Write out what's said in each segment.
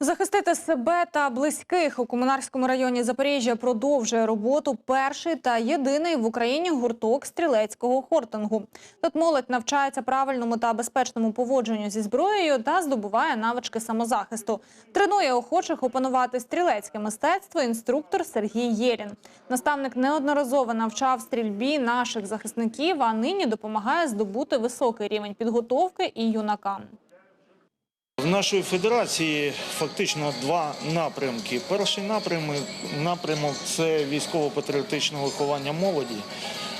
Захистити себе та близьких у комунарському районі Запоріжжя продовжує роботу перший та єдиний в Україні гурток стрілецького хортингу. Тут молодь навчається правильному та безпечному поводженню зі зброєю та здобуває навички самозахисту. Тренує охочих опанувати стрілецьке мистецтво інструктор Сергій Єрін. Наставник неодноразово навчав стрільбі наших захисників, а нині допомагає здобути високий рівень підготовки і юнакам. Нашої федерації фактично два напрямки. Перший напрямок, напрямок це військово-патріотичне виховання молоді.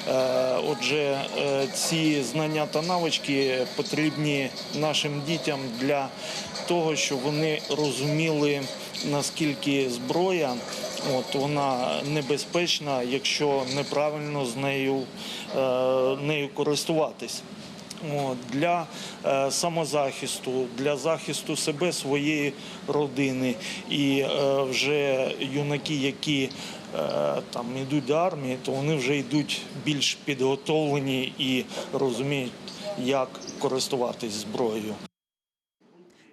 Е, Отже, е, ці знання та навички потрібні нашим дітям для того, щоб вони розуміли, наскільки зброя от, вона небезпечна, якщо неправильно з нею, е, нею користуватись. Для е, самозахисту, для захисту себе, своєї родини. І е, вже юнаки, які е, там йдуть до армії, то вони вже йдуть більш підготовлені і розуміють, як користуватись зброєю.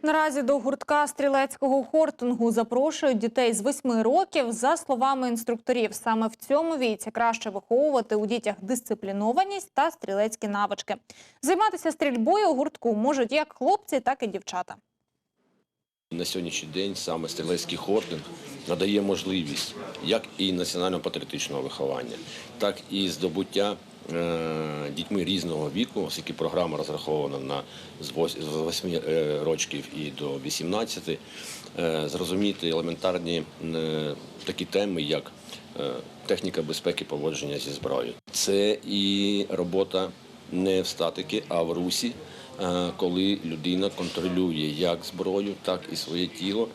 Наразі до гуртка стрілецького хортингу запрошують дітей з 8 років. За словами інструкторів, саме в цьому віці краще виховувати у дітях дисциплінованість та стрілецькі навички. Займатися стрільбою у гуртку можуть як хлопці, так і дівчата. На сьогоднішній день саме стрілецький хординг надає можливість як і національно-патріотичного виховання, так і здобуття дітьми різного віку, оскільки програма розрахована на з 8 е, років і до 18, е, зрозуміти елементарні е, такі теми, як е, техніка безпеки поводження зі зброєю. Це і робота не в статики, а в русі, е, коли людина контролює як зброю, так і своє тіло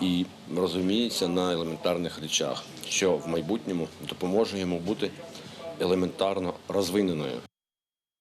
і розуміється на елементарних речах, що в майбутньому допоможе йому бути елементарно розвиненою.